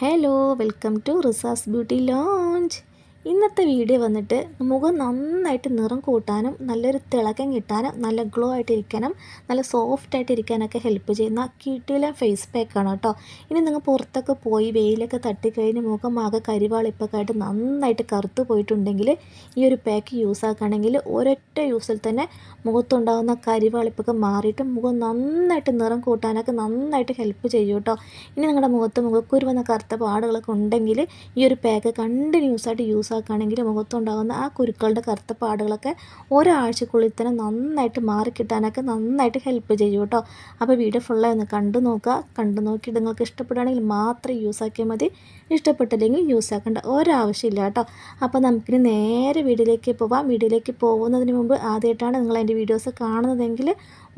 Hello welcome to റിസാസ് beauty launch ഇന്നത്തെ video വന്നിട്ട് മുഖം നന്നായിട്ട് നിറം കൂട്ടാനും നല്ലൊരു തിളക്കം കിട്ടാനും നല്ല ഗ്ലോ ആയിട്ട് ഇരിക്കാനും നല്ല സോഫ്റ്റ് ആയിട്ട് ഇരിക്കാനൊക്കെ ഹെൽപ്പ് ചെയ്യുന്ന കിട്ടിയിലെ ഫേസ് പാക്കാണ് കേട്ടോ. ഇനി നിങ്ങൾ പുറത്തൊക്കെ പോയി വെയിലൊക്കെ തട്ടിക്കഴിഞ്ഞ് മുഖം ആകെ കരിവാളിപ്പൊക്കെ ആയിട്ട് നന്നായിട്ട് കറുത്ത് പോയിട്ടുണ്ടെങ്കിൽ ഈ ഒരു പാക്ക് യൂസ് ആക്കുകയാണെങ്കിൽ ഒരൊറ്റ യൂസിൽ തന്നെ മുഖത്തുണ്ടാകുന്ന കരിവാളിപ്പൊക്കെ മാറിയിട്ട് മുഖം നന്നായിട്ട് നിറം കൂട്ടാനൊക്കെ നന്നായിട്ട് ഹെൽപ്പ് ചെയ്യും കേട്ടോ. ഇനി നിങ്ങളുടെ മുഖത്ത് മുഖക്കുരു വന്ന കറുത്ത പാടുകളൊക്കെ ഉണ്ടെങ്കിൽ ഈ ഒരു പാക്ക് കണ്ടിന്യൂസ് ആയിട്ട് യൂസ് ആക്കുകയാണെങ്കിൽ മുഖത്തുണ്ടാകുന്ന ആ കുരുക്കളുടെ കറുത്ത പാടുകളൊക്കെ ഒരാഴ്ചക്കുള്ളിൽ തന്നെ നന്നായിട്ട് മാറിക്കിട്ടാനൊക്കെ നന്നായിട്ട് ഹെൽപ്പ് ചെയ്യും കേട്ടോ. അപ്പോൾ വീഡിയോ ഫുള്ളായി ഒന്ന് കണ്ടു നോക്കുക. കണ്ടു നോക്കിയിട്ട് നിങ്ങൾക്ക് ഇഷ്ടപ്പെടുകയാണെങ്കിൽ മാത്രം യൂസ് ആക്കിയാൽ മതി. ഇഷ്ടപ്പെട്ടില്ലെങ്കിൽ യൂസ് ആക്കേണ്ട. ഒരാവശ്യമില്ല കേട്ടോ. അപ്പോൾ നമുക്കിനി നേരെ വീഡിയോയിലേക്ക് പോവാം. വീഡിയോയിലേക്ക് പോകുന്നതിന് മുമ്പ് ആദ്യമായിട്ടാണ് നിങ്ങൾ എന്റെ വീഡിയോസ് കാണുന്നതെങ്കിൽ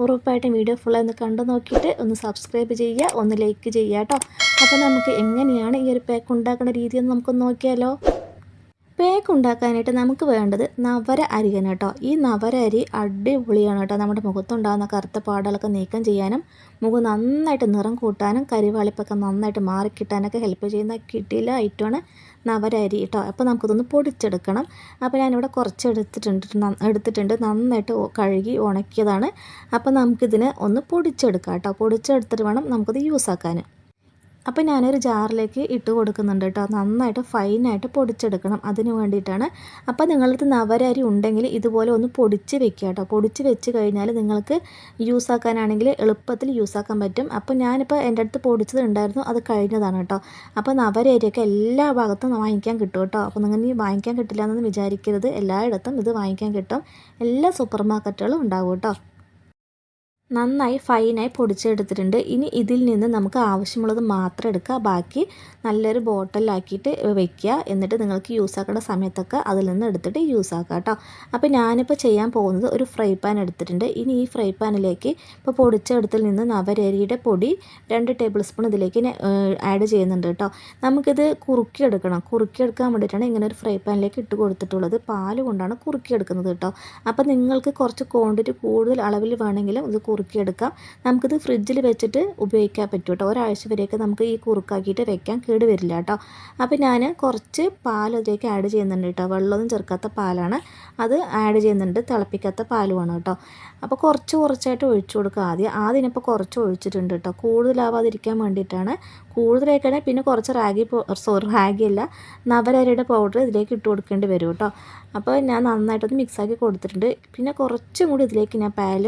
ഉറപ്പായിട്ടും വീഡിയോ ഫുള്ളായി ഒന്ന് കണ്ടു നോക്കിയിട്ട് ഒന്ന് സബ്സ്ക്രൈബ് ചെയ്യുക. ഒന്ന് ലൈക്ക് ചെയ്യുക കേട്ടോ. അപ്പോൾ നമുക്ക് എങ്ങനെയാണ് ഈ ഒരു പാക്ക് ഉണ്ടാക്കുന്ന രീതി എന്ന് നമുക്കൊന്ന് നോക്കിയാലോ? പേക്ക് ഉണ്ടാക്കാനായിട്ട് നമുക്ക് വേണ്ടത് നവര അരിയാണ് കേട്ടോ. ഈ നവര അരി അടിപൊളിയാണ് കേട്ടോ. നമ്മുടെ മുഖത്തുണ്ടാകുന്ന കറുത്ത പാടുകളൊക്കെ നീക്കം ചെയ്യാനും മുഖം നന്നായിട്ട് നിറം കൂട്ടാനും കരിവാളിപ്പൊക്കെ നന്നായിട്ട് മാറിക്കിട്ടാനൊക്കെ ഹെൽപ്പ് ചെയ്യുന്ന കിട്ടിയില്ല ഐറ്റമാണ് നവര അരി കേട്ടോ. അപ്പോൾ നമുക്കിതൊന്ന് പൊടിച്ചെടുക്കണം. അപ്പോൾ ഞാനിവിടെ കുറച്ച് എടുത്തിട്ടുണ്ട് എടുത്തിട്ടുണ്ട്. നന്നായിട്ട് കഴുകി ഉണക്കിയതാണ്. അപ്പോൾ നമുക്കിതിനെ ഒന്ന് പൊടിച്ചെടുക്കാം കേട്ടോ. പൊടിച്ചെടുത്തിട്ട് വേണം നമുക്കിത് യൂസ് ആക്കാൻ. അപ്പോൾ ഞാനൊരു ജാറിലേക്ക് ഇട്ട് കൊടുക്കുന്നുണ്ട് കേട്ടോ. നന്നായിട്ട് ഫൈനായിട്ട് പൊടിച്ചെടുക്കണം അതിന് വേണ്ടിയിട്ടാണ്. അപ്പോൾ നിങ്ങളടുത്ത് നവരരി ഉണ്ടെങ്കിൽ ഇതുപോലെ ഒന്ന് പൊടിച്ച് വെക്കുക കേട്ടോ. പൊടിച്ച് വെച്ച് കഴിഞ്ഞാൽ നിങ്ങൾക്ക് യൂസ് ആക്കാനാണെങ്കിൽ എളുപ്പത്തിൽ യൂസ് ആക്കാൻ പറ്റും. അപ്പോൾ ഞാനിപ്പോൾ എന്റെ അടുത്ത് പൊടിച്ചത് ഉണ്ടായിരുന്നു അത് കഴിഞ്ഞതാണ് കേട്ടോ. അപ്പോൾ നവരരിയൊക്കെ എല്ലാ ഭാഗത്തും വാങ്ങിക്കാൻ കിട്ടും കേട്ടോ. അപ്പോൾ നിങ്ങൾ ഇനി വാങ്ങിക്കാൻ കിട്ടില്ല എന്നൊന്നും വിചാരിക്കരുത്. എല്ലായിടത്തും ഇത് വാങ്ങിക്കാൻ കിട്ടും. എല്ലാ സൂപ്പർ മാർക്കറ്റുകളും ഉണ്ടാവും കേട്ടോ. നന്നായി ഫൈനായി പൊടിച്ചെടുത്തിട്ടുണ്ട്. ഇനി ഇതിൽ നിന്ന് നമുക്ക് ആവശ്യമുള്ളത് മാത്രം എടുക്കുക. ബാക്കി നല്ലൊരു ബോട്ടലിലാക്കിയിട്ട് വെക്കുക. എന്നിട്ട് നിങ്ങൾക്ക് യൂസ് ആക്കേണ്ട സമയത്തൊക്കെ അതിൽ നിന്ന് എടുത്തിട്ട് യൂസ് ആക്കുക കേട്ടോ അപ്പോൾ ഞാനിപ്പോൾ ചെയ്യാൻ പോകുന്നത് ഒരു ഫ്രൈ പാൻ എടുത്തിട്ടുണ്ട്. ഇനി ഈ ഫ്രൈ പാനിലേക്ക് ഇപ്പോൾ പൊടിച്ചെടുത്തിൽ നിന്ന് നവരരിയുടെ പൊടി രണ്ട് ടേബിൾ സ്പൂൺ ഇതിലേക്ക് ആഡ് ചെയ്യുന്നുണ്ട് കേട്ടോ നമുക്കിത് കുറുക്കിയെടുക്കണം. കുറുക്കിയെടുക്കാൻ വേണ്ടിയിട്ടാണ് ഇങ്ങനെ ഒരു ഫ്രൈ പാനിലേക്ക് ഇട്ട് കൊടുത്തിട്ടുള്ളത്. പാൽ കൊണ്ടാണ് കുറുക്കിയെടുക്കുന്നത് കേട്ടോ അപ്പോൾ നിങ്ങൾക്ക് കുറച്ച് ക്വാണ്ടിറ്റി കൂടുതൽ അളവിൽ വേണമെങ്കിലും ഇത് കുറുക്കിയെടുക്കാം. നമുക്കിത് ഫ്രിഡ്ജിൽ വെച്ചിട്ട് ഉപയോഗിക്കാൻ പറ്റും കേട്ടോ ഒരാഴ്ച വരെയൊക്കെ നമുക്ക് ഈ കുറുക്കാക്കിയിട്ട് വെക്കാൻ കേട് വരില്ല കേട്ടോ. അപ്പോൾ ഞാൻ കുറച്ച് പാൽ ഇതിലേക്ക് ആഡ് ചെയ്യുന്നുണ്ട് കേട്ടോ. വെള്ളമൊന്നും ചേർക്കാത്ത പാലാണ്. അത് ആഡ് ചെയ്യുന്നുണ്ട്. തിളപ്പിക്കാത്ത പാലുമാണ് കേട്ടോ. അപ്പോൾ കുറച്ച് കുറച്ചായിട്ട് ഒഴിച്ചു കൊടുക്കുക ആദ്യം. ആദ്യം ഇപ്പോൾ കുറച്ച് ഒഴിച്ചിട്ടുണ്ട് കേട്ടോ. കൂടുതലാവാതിരിക്കാൻ വേണ്ടിയിട്ടാണ്. കൂടുതലായിക്കഴിഞ്ഞാൽ പിന്നെ കുറച്ച് റാഗി സോറി റാഗി അല്ല നവരരിയുടെ പൗഡർ ഇതിലേക്ക് ഇട്ട് കൊടുക്കേണ്ടി വരും കേട്ടോ. അപ്പോൾ ഞാൻ നന്നായിട്ടൊന്ന് മിക്സാക്കി കൊടുത്തിട്ടുണ്ട്. പിന്നെ കുറച്ചും കൂടി ഇതിലേക്ക് ഞാൻ പാൽ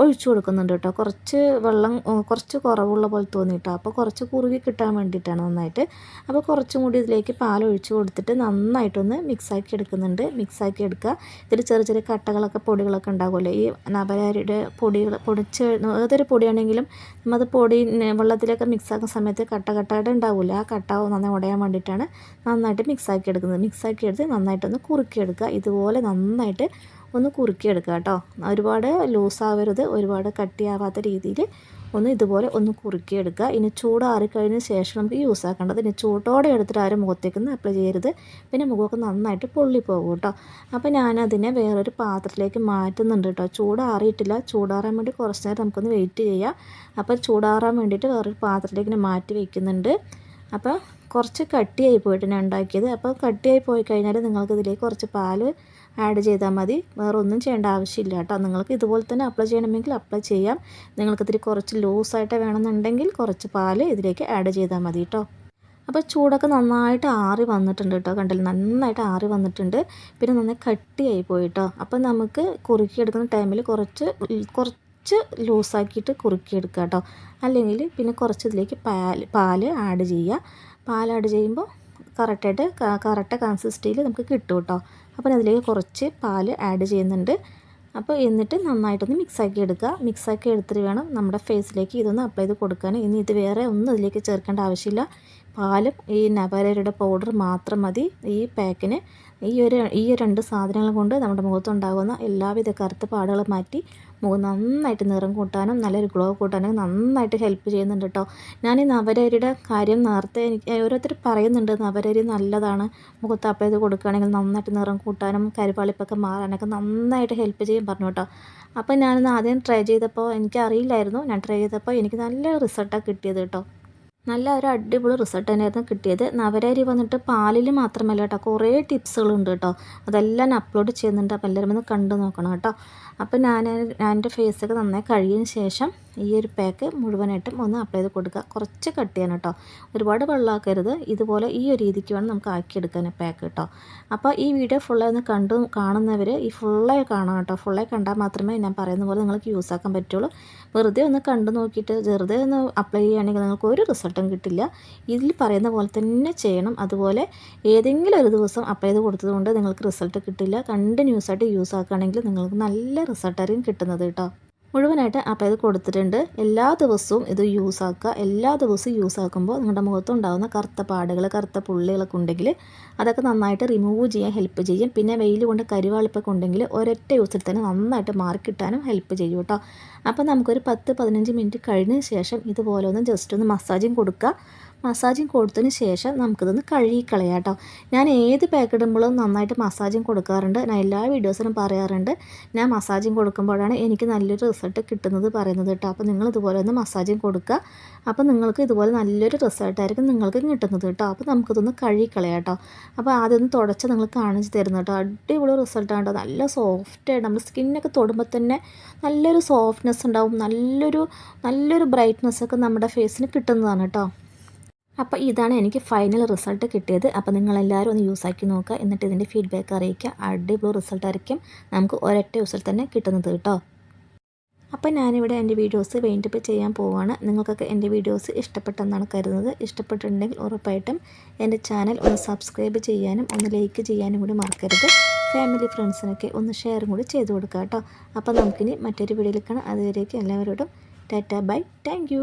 ഒഴിച്ചു കൊടുക്കുന്നുണ്ട് കേട്ടോ. കുറച്ച് വെള്ളം കുറച്ച് കുറവുള്ള പോലെ തോന്നി കേട്ടോ അപ്പോൾ കുറച്ച് കുറുകി കിട്ടാൻ വേണ്ടിയിട്ടാണ് നന്നായിട്ട്. അപ്പോൾ കുറച്ചും കൂടി ഇതിലേക്ക് പാൽ ഒഴിച്ചു കൊടുത്തിട്ട് നന്നായിട്ടൊന്ന് മിക്സാക്കി എടുക്കുന്നുണ്ട്. മിക്സാക്കി എടുക്കുക. ഇതിൽ ചെറിയ ചെറിയ കട്ടകളൊക്കെ പൊടികളൊക്കെ ഉണ്ടാകുമല്ലോ. ഈ നബരാരിയുടെ പൊടികൾ പൊടിച്ച് ഏതൊരു പൊടിയാണെങ്കിലും നമ്മത് പൊടി വെള്ളത്തിലൊക്കെ മിക്സാക്കുന്ന സമയത്ത് കട്ട കട്ടയുടെ ഉണ്ടാവില്ല? ആ കട്ട നന്നായി ഉടയാൻ വേണ്ടിയിട്ടാണ് നന്നായിട്ട് മിക്സാക്കി എടുക്കുന്നത്. മിക്സാക്കി എടുത്ത് നന്നായിട്ടൊന്ന് കുറുക്കിയെടുക്കുക ഇതുപോലെ നന്നായിട്ട് ഒന്ന് കുറുക്കിയെടുക്കുക കേട്ടോ. ഒരുപാട് ലൂസാവരുത് ഒരുപാട് കട്ടിയാവാത്ത രീതിയിൽ ഒന്ന് ഇതുപോലെ ഒന്ന് കുറുക്കിയെടുക്കുക. ഇനി ചൂടാറിക്കഴിഞ്ഞ ശേഷം നമുക്ക് യൂസ് ആക്കേണ്ടത് ഇനി ചൂടോടെ എടുത്തിട്ട് ആരും മുഖത്തേക്കൊന്നും അപ്ലൈ ചെയ്യരുത്. പിന്നെ മുഖമൊക്കെ നന്നായിട്ട് പൊള്ളിപ്പോകും കേട്ടോ. അപ്പോൾ ഞാനതിനെ വേറൊരു പാത്രത്തിലേക്ക് മാറ്റുന്നുണ്ട് കേട്ടോ. ചൂടാറിയിട്ടില്ല ചൂടാറാൻ വേണ്ടി കുറച്ച് നേരം നമുക്കൊന്ന് വെയിറ്റ് ചെയ്യാം. അപ്പോൾ ചൂടാറാൻ വേണ്ടിയിട്ട് വേറൊരു പാത്രത്തിലേക്ക് മാറ്റി വയ്ക്കുന്നുണ്ട് അപ്പോൾ കുറച്ച് കട്ടിയായി പോയിട്ട് ഞാൻ ഉണ്ടാക്കിയത്. അപ്പോൾ കട്ടിയായി പോയി കഴിഞ്ഞാൽ നിങ്ങൾക്ക് ഇതിലേക്ക് കുറച്ച് പാൽ ആഡ് ചെയ്താൽ മതി. വേറെ ഒന്നും ചെയ്യേണ്ട ആവശ്യമില്ല കേട്ടോ. നിങ്ങൾക്ക് ഇതുപോലെ തന്നെ അപ്ലൈ ചെയ്യണമെങ്കിൽ അപ്ലൈ ചെയ്യാം. നിങ്ങൾക്ക് ഇത്തിരി കുറച്ച് ലൂസായിട്ട് വേണമെന്നുണ്ടെങ്കിൽ കുറച്ച് പാൽ ഇതിലേക്ക് ആഡ് ചെയ്താൽ മതി കേട്ടോ. അപ്പോൾ ചൂടൊക്കെ നന്നായിട്ട് ആറി വന്നിട്ടുണ്ട് കേട്ടോ. കണ്ടില്ല? നന്നായിട്ട് ആറി വന്നിട്ടുണ്ട്. പിന്നെ നന്നായി കട്ടിയായി പോയിട്ടോ അപ്പോൾ നമുക്ക് കുറുക്കിയെടുക്കുന്ന ടൈമിൽ കുറച്ച് കുറച്ച് ലൂസാക്കിയിട്ട് കുറുക്കിയെടുക്കുക കേട്ടോ. അല്ലെങ്കിൽ പിന്നെ കുറച്ച് ഇതിലേക്ക് പാൽ പാൽ ആഡ് ചെയ്യുക. പാൽ ആഡ് ചെയ്യുമ്പോൾ കറക്റ്റായിട്ട് കറക്റ്റ് കൺസിസ്റ്റിയിൽ നമുക്ക് കിട്ടും കേട്ടോ. അപ്പോൾ അതിലേക്ക് കുറച്ച് പാൽ ആഡ് ചെയ്യുന്നുണ്ട്. അപ്പോൾ എന്നിട്ട് നന്നായിട്ടൊന്ന് മിക്സാക്കി എടുക്കുക. മിക്സാക്കി എടുത്തിട്ട് വേണം നമ്മുടെ ഫേസിലേക്ക് ഇതൊന്ന് അപ്ലൈ ചെയ്ത് കൊടുക്കാൻ. ഇനി ഇത് വേറെ ഒന്നും ഇതിലേക്ക് ചേർക്കേണ്ട ആവശ്യമില്ല. പാലും ഈ നവരയുടെ പൗഡർ മാത്രം മതി. ഈ പാക്കിന് ഈ ഒരു ഈ രണ്ട് സാധനങ്ങൾ കൊണ്ട് നമ്മുടെ മുഖത്തുണ്ടാകുന്ന എല്ലാവിധ കറുത്ത പാടുകളും മാറ്റി മുഖം നന്നായിട്ട് നിറം കൂട്ടാനും നല്ലൊരു ഗ്ലോ കൂട്ടാനും നന്നായിട്ട് ഹെൽപ്പ് ചെയ്യുന്നുണ്ട് കേട്ടോ ഞാൻ ഈ നവരരിയുടെ കാര്യം നേരത്തെ എനിക്ക് ഓരോരുത്തർ പറയുന്നുണ്ട് നവരരി നല്ലതാണ്. മുഖത്ത് അപ്ലൈ ചെയ്ത് കൊടുക്കുകയാണെങ്കിൽ നന്നായിട്ട് നിറം കൂട്ടാനും കരുവാളിപ്പൊക്കെ മാറാനൊക്കെ നന്നായിട്ട് ഹെൽപ്പ് ചെയ്യും പറഞ്ഞു കേട്ടോ അപ്പോൾ ഞാനിന്ന് ആദ്യം ട്രൈ ചെയ്തപ്പോൾ എനിക്കറിയില്ലായിരുന്നു. ഞാൻ ട്രൈ ചെയ്തപ്പോൾ എനിക്ക് നല്ല റിസൾട്ടാണ് കിട്ടിയത് കേട്ടോ നല്ല ഒരു അടിപൊളി റിസൾട്ട് തന്നെയായിരുന്നു കിട്ടിയത്. നവരാരി വന്നിട്ട് പാലിൽ മാത്രമല്ല കേട്ടോ കുറേ ടിപ്സുകളുണ്ട് കേട്ടോ. അതെല്ലാം അപ്ലോഡ് ചെയ്യുന്നുണ്ട്. അപ്പോൾ എല്ലാവരും ഒന്ന് കണ്ടു നോക്കണം കേട്ടോ. അപ്പോൾ ഞാൻ ഞാൻ എന്റെ ഫേസൊക്കെ നന്നായി കഴിയുന്ന ശേഷം ഈ ഒരു പാക്ക് മുഴുവനായിട്ടും ഒന്ന് അപ്ലൈ ചെയ്ത് കൊടുക്കുക. കുറച്ച് കട്ട് ചെയ്യണം കേട്ടോ. ഒരുപാട് വെള്ളമാക്കരുത്. ഇതുപോലെ ഈ ഒരു രീതിക്ക് വേണം നമുക്ക് ആക്കിയെടുക്കാൻ പാക്ക് കേട്ടോ. അപ്പോൾ ഈ വീഡിയോ ഫുള്ളായി ഒന്ന് കണ്ടു കാണുന്നവർ ഈ ഫുള്ളായി കാണാം കേട്ടോ. ഫുള്ളായി കണ്ടാൽ മാത്രമേ ഞാൻ പറയുന്ന പോലെ നിങ്ങൾക്ക് യൂസ് ആക്കാൻ പറ്റുള്ളൂ. വെറുതെ ഒന്ന് കണ്ടു നോക്കിയിട്ട് വെറുതെ ഒന്ന് അപ്ലൈ ചെയ്യുകയാണെങ്കിൽ നിങ്ങൾക്ക് ഒരു റിസൾട്ടും കിട്ടില്ല. ഇതിൽ പറയുന്ന പോലെ തന്നെ ചെയ്യണം. അതുപോലെ ഏതെങ്കിലും ഒരു ദിവസം അപ്ലൈ ചെയ്ത് കൊടുത്തതുകൊണ്ട് നിങ്ങൾക്ക് റിസൾട്ട് കിട്ടില്ല. കണ്ടിന്യൂസ് ആയിട്ട് യൂസ് ആക്കുകയാണെങ്കിൽ നിങ്ങൾക്ക് നല്ല റിസൾട്ടായിരിക്കും കിട്ടുന്നത് കേട്ടോ. മുഴുവനായിട്ട് അപ്പോൾ ഇത് കൊടുത്തിട്ടുണ്ട്. എല്ലാ ദിവസവും ഇത് യൂസ് ആക്കുക. എല്ലാ ദിവസവും യൂസ് ആക്കുമ്പോൾ നിങ്ങളുടെ മുഖത്തുണ്ടാകുന്ന കറുത്ത പാടുകൾ കറുത്ത പുള്ളികളൊക്കെ ഉണ്ടെങ്കിൽ അതൊക്കെ നന്നായിട്ട് റിമൂവ് ചെയ്യാൻ ഹെൽപ്പ് ചെയ്യും. പിന്നെ വെയിൽ കൊണ്ട് കരിവാളിപ്പൊക്കെ ഉണ്ടെങ്കിൽ ഒരൊറ്റ യൂസിൽ തന്നെ നന്നായിട്ട് മാർക്ക് കിട്ടാനും ഹെൽപ്പ് ചെയ്യും കേട്ടോ. അപ്പോൾ നമുക്കൊരു പത്ത് പതിനഞ്ച് മിനിറ്റ് കഴിഞ്ഞ ശേഷം ഇതുപോലെ ഒന്ന് ജസ്റ്റ് ഒന്ന് മസാജും കൊടുക്കുക. മസാജിങ് കൊടുത്തതിന് ശേഷം നമുക്കിതൊന്ന് കഴുകിക്കളയാം കേട്ടോ ഞാൻ ഏത് പാക്ക് ഇടുമ്പോഴും നന്നായിട്ട് മസാജിങ് കൊടുക്കാറുണ്ട്. ഞാൻ എല്ലാ വീഡിയോസിലും പറയാറുണ്ട്. ഞാൻ മസാജിങ് കൊടുക്കുമ്പോഴാണ് എനിക്ക് നല്ലൊരു റിസൾട്ട് കിട്ടുന്നത് പറയുന്നത് കേട്ടോ. അപ്പോൾ നിങ്ങൾ ഇതുപോലെ ഒന്ന് മസാജിങ് കൊടുക്കുക. അപ്പോൾ നിങ്ങൾക്ക് ഇതുപോലെ നല്ലൊരു റിസൾട്ടായിരിക്കും നിങ്ങൾക്ക് കിട്ടുന്നത് കേട്ടോ. അപ്പോൾ നമുക്കിതൊന്ന് കഴുകിക്കളയാം കേട്ടോ അപ്പോൾ ആദ്യം തുടച്ച് നിങ്ങൾ കാണിച്ച് തരുന്നു കേട്ടോ. അടിപൊളി റിസൾട്ടാണ് കേട്ടോ. നല്ല സോഫ്റ്റായിട്ട് നമ്മുടെ സ്കിന്നൊക്കെ തൊടുമ്പോൾ തന്നെ നല്ലൊരു സോഫ്റ്റ്നെസ് ഉണ്ടാവും. നല്ലൊരു നല്ലൊരു ബ്രൈറ്റ്നെസ് ഒക്കെ നമ്മുടെ ഫേസിന് കിട്ടുന്നതാണ് കേട്ടോ. അപ്പോൾ ഇതാണ് എനിക്ക് ഫൈനൽ റിസൾട്ട് കിട്ടിയത്. അപ്പോൾ നിങ്ങളെല്ലാവരും ഒന്ന് യൂസ് ആക്കി നോക്കുക. എന്നിട്ട് ഇതിന്റെ ഫീഡ്ബാക്ക് അറിയിക്കുക. അടിപൊളി റിസൾട്ട് ആയിരിക്കും. നമുക്ക് ഒരൊറ്റ യൂസിൽ തന്നെ കിട്ടുന്നത് കേട്ടോ. അപ്പോൾ ഞാനിവിടെ എന്റെ വീഡിയോസ് വെയിന്റപ്പ് ചെയ്യാൻ പോവുകയാണ് നിങ്ങൾക്കൊക്കെ എന്റെ വീഡിയോസ് ഇഷ്ടപ്പെട്ടെന്നാണ് കരുതുന്നത്. ഇഷ്ടപ്പെട്ടിട്ടുണ്ടെങ്കിൽ ഉറപ്പായിട്ടും എന്റെ ചാനൽ ഒന്ന് സബ്സ്ക്രൈബ് ചെയ്യാനും ഒന്ന് ലൈക്ക് ചെയ്യാനും കൂടി മറക്കരുത്. ഫാമിലി ഫ്രണ്ട്സിനൊക്കെ ഒന്ന് ഷെയറും കൂടി ചെയ്ത് കൊടുക്കുക കേട്ടോ. അപ്പോൾ നമുക്കിനി മറ്റൊരു വീഡിയോയിൽ കാണാം. അതുവരേക്കും എല്ലാവരോടും ടാറ്റ ബൈ. താങ്ക്